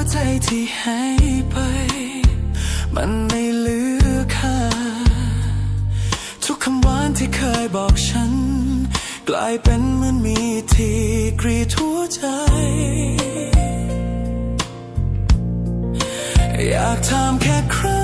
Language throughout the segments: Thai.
วใจที่ให้ไป มันไม่เหลือค่า ทุกคำหวานที่เคยบอกฉัน กลายเป็นเหมือนมีที่กรีทัวใจ อยากถามแค่ครั้ง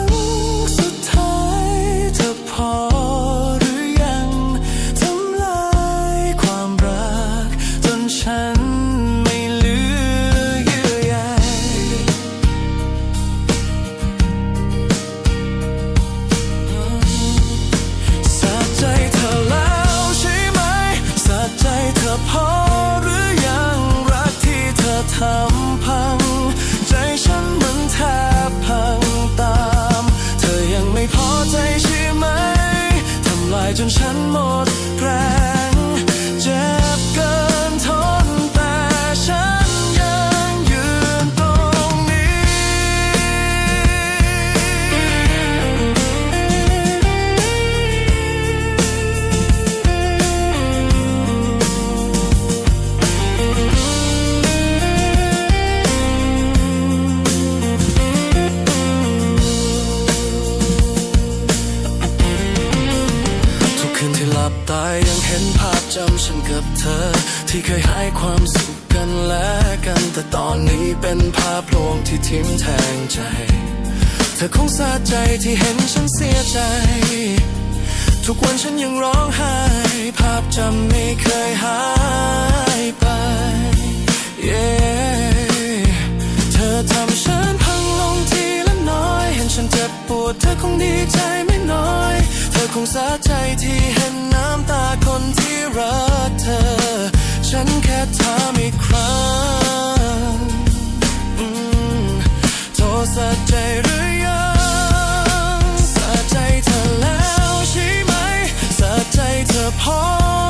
จนฉันหมดแรง ตายยังเห็นภาพจำฉันกับเธอ ที่เคยให้ความสุขกันและกันแต่ตอนนี้เป็นภาพลวงที่ทิ่มแทงใจ เธอคงสะใจที่เห็นฉันเสียใจ ทุกวันฉันยังร้องไห้ ภาพจำไม่เคยหายไป Yeah เธอทำฉันพังลงทีละน้อย เห็นฉันเจ็บปวดเธอคงดีใจไม่น้อย งสะใจที่เห็นน้ำตาคนที่รักเธอ ฉันแค่ถามอีกครั้งโทษสะใจหรือยังสะใจเธอแล้วใช่ไหมสะใจเธอพอ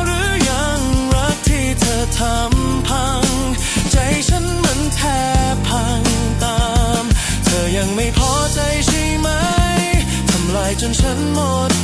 หรือยังรักที่เธอทำพัง ใจฉันมันแทบพังตาม เธอยังไม่พอใจใช่ไหมทำลายจนฉันหมด